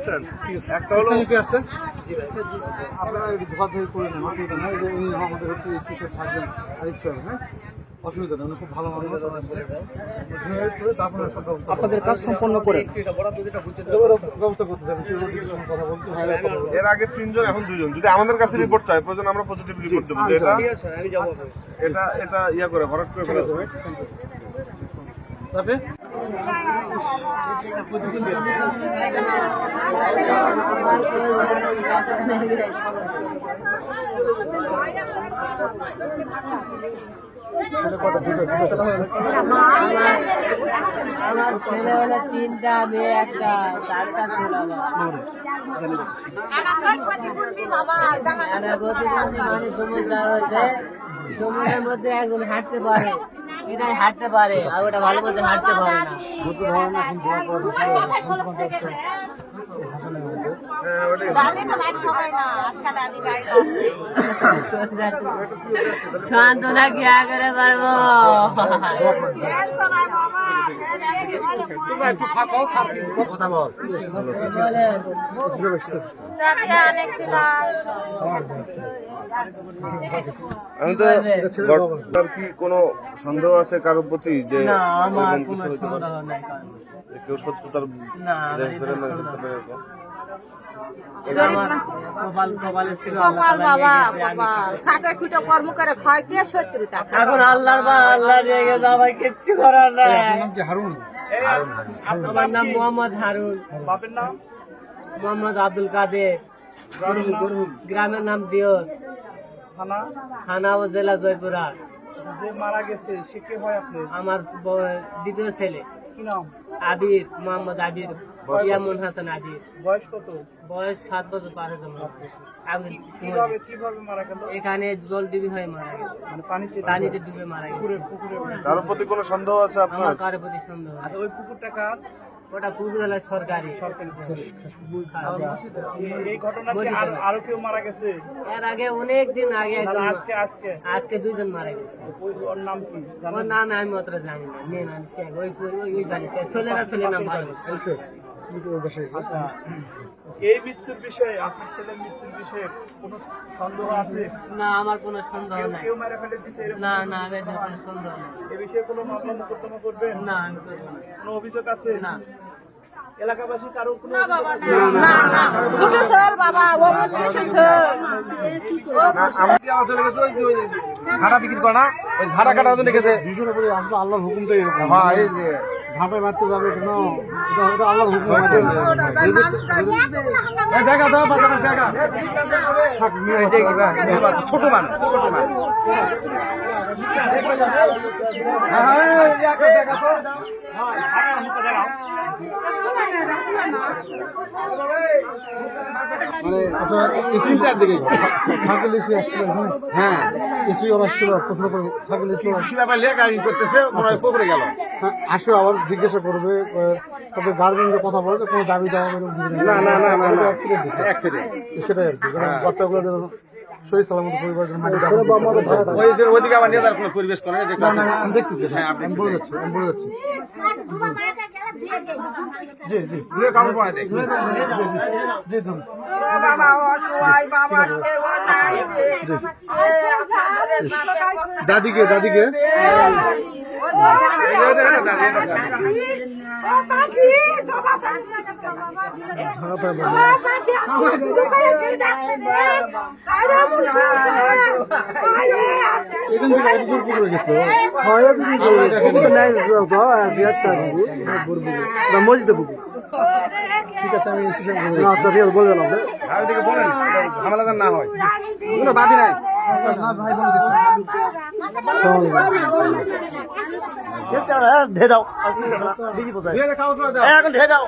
বুঝছেন একটা হলো কি আছে? আপনারা ধোয়াধুয়ি করে নেন অসুবিধা নেই। উনি আমাদের হচ্ছে স্পেশাল সার্জন আরিফ সাহেব হ্যাঁ? অসুবিধা নেই উনি খুব ভালো মানুষ। আপনাদের কাজ সম্পন্ন করে। ব্যবস্থা করতে সঙ্গে কথা বলছি এর আগে তিনজন এখন দুজন যদি আমাদের কাছে রিপোর্ট চাই প্রয়োজন আমরা পজিটিভ রিপোর্ট দেবো। এটা এটা এটা ইয়া করে ভরাট করে ফেলা যাবে তবে আমার ছেলে হলো তিনটা মেয়ে একটা চারটা ছেলে আমার গতিবন্ধী মানে সমুদ্র হয়েছে সমুদ্রের মধ্যে একজন হাঁটতে পারে। এটাই হাঁটতে পারে আর ওটা ভালো করে হাঁটতে পারে না। সান্ত্বনা কি আগে পারব? আমি তো ঘটনার কি কোনো সন্দেহ আছে কারোর প্রতি যে কেউ সত্যতার না এখন আল্লাহর বা আল্লাহ কিচ্ছু করার নাই। আমার নাম মোহাম্মদ হারুন। বাপের নাম? মোহাম্মদ আব্দুল কাদের। গ্রামের নাম? দিও থানা? থানা ও জেলা জয়পুরা যে মারা গেছে সে কে হয় আপনি আমার দ্বিতীয় ছেলে। কি নাম? আবির মোহাম্মদ আবির ইয়ামুন হাসান আবির। বয়স কত? বয়স সাত বছর পার হয়েছে আবির কীভাবে কীভাবে মারা গেল? এখানে জল ডুবি হয়ে মারা গেছে। মানে পানিতে পানিতে ডুবে মারা গেছে। পুকুরে পুকুরে। কারোর প্রতি কোনো সন্দেহ আছে আপনার? কারোর প্রতি সন্দেহ নেই। আচ্ছা ওই পুকুরটা কার? ওটা পুকুর সরকারি। এই- এই ঘটনাতে আর কেউ মারা গেছে? এর আগে অনেক দিন আগে আজকে আজকে? আজকে দুইজন মারা গেছে। ওর নাম কি? ওর নাম আমি অতটা জানি না। মেয়ে নাম সে ওই ওই জানি সে ছেলে নাম ভালো। আচ্ছা এই মৃত্যুর বিষয়ে আপনার ছেলের মৃত্যুর বিষয়ে কোনো সন্দেহ আছে? না আমার কোনো সন্দেহ নাই। কেউ মেরে ফেলে দিছে না না আমি কোনো সন্দেহ নাই। এ বিষয়ে কোনো মামলা মোকদ্দমা করবেন? না আমি করব না। কোনো অভিযোগ আছে? না। এলাকাবাসী কারও কোনো ছোট স্যার বাবা ও শিশু ঝাড়া বিক্রি করে না ওই ঝাড়া কাটার জন্য আল্লাহর হুকুমটাই এরকম। হ্যাঁ এই যে। ঝাঁপে মারতে যাবে কেন আসো। ছোট মান মান হ্যাঁ, হ্যাঁ। আচ্ছা এসপিটার দিকে সাইকেল এসে আসছিল হ্যাঁ এসপি ওরা আসছিল প্রশ্ন করে সাইকেল লেখা করতেছে মনে হয় হ্যাঁ, আসবে আবার জিজ্ঞাসা করবে আহ, তবে গার্জেনকে কথা বলে কোনো দাবি দেওয়া। না, না, না, না। অ্যাক্সিডেন্ট সেটাই আর কি বাচ্চাগুলো যেন শরীর সালামত পরিবারের মাটি ওইদিকে আবার নিয়ে কোনো পরিবেশ করে না, না না আমি দেখতেছি। হ্যাঁ, আপনি আমি বলে যাচ্ছি আমি বলে যাচ্ছি। জি জি। কাপড় পরে দেখ। জি দাদিকে দাদিকে। এই দূর পুকুরে ঠিক আছে আমি আচ্ছা ঠিক আছে বলেন এটা ঝামেলা না হয়। বাদি নাই না দাও এখন কাপড় দাও।